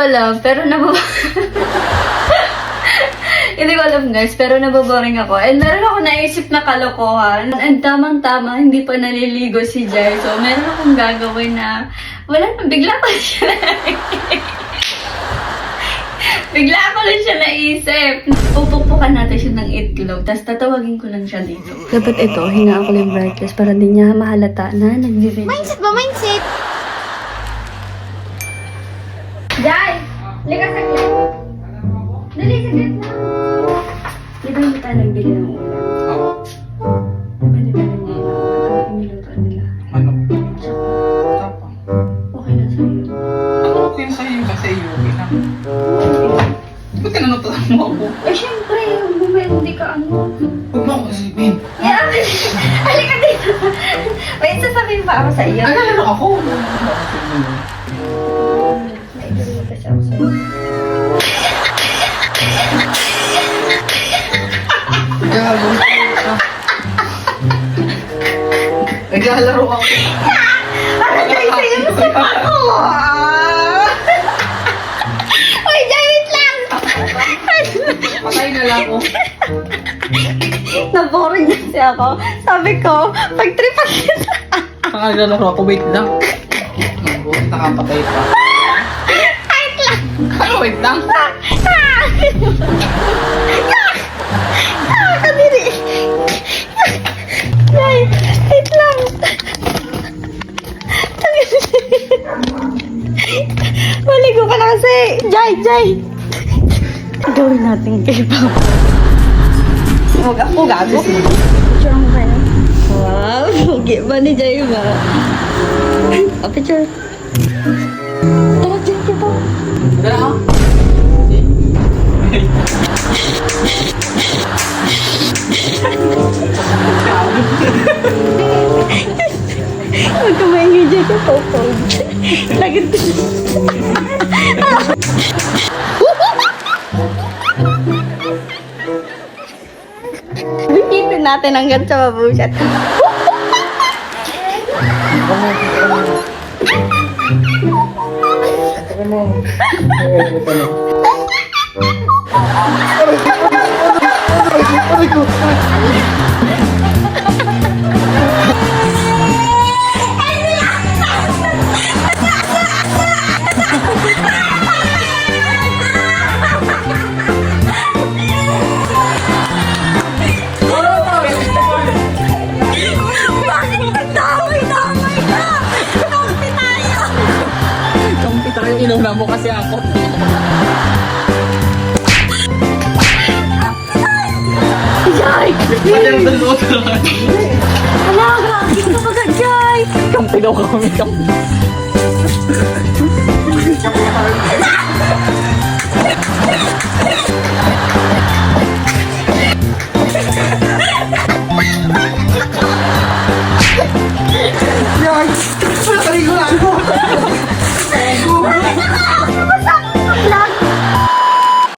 alam, pero nabab... Hindi ko alam guys, pero nababoring ako. And meron ako naisip na kalokohan. And tamang-tama, hindi pa naliligo si Jai. So, meron akong gagawin na, wala na, bigla ko siya Bigla ko lang siya naisip. Pupukpukan natin siya ng itlog, tapos tatawagin ko lang siya dito. Dapat ito, hinga ako ng brightness para di niya mahalata na nag-video. Mindset ba? Mindset? Lika saglit! Dali, saglit na! Di ba hindi tayo nagbili ng ulam? Oo. Pwede ba yung ulam? Niluto nila. Ano? Tsaka, Tapang. okay na sa'yo. Ano okay sa'yo ba sa iyo? Okay lang. Ba't tinanutulan mo ako? Eh, syempre, bumay, hindi ka ano. Huwag mo ako isipin. Yeah, halika dito. Wait, sasabihin pa ako sa iyo. Ano ano ako? May Naglalaro ako. Naglalaro ako. Parang Jai, sa'yo na sa ako! Uy, wait lang! Patay na lang ako. Naboring kasi ako. Sabi ko, pag-tripan kita. Ang naglalaro ako, wait lang. Nakapatay pa. Wait lang! Wait lang? Jai, Jai! Gawin natin kay Papa. Huwag ako gago. Picture mo kayo. Wow, pogi ba ni Jai ba? A picture. Tara, Jai, kita. Dala ako. Huwag ka maingay dyan ka, Popo. Lagit ko. Bibitin natin hanggang sa mabusat. Kampi tayo, inuna mo kasi ako. Jai! Madam, dalawa ka lang. Hala, grabe ka pa ka, Jai! Kampi daw kami, kampi.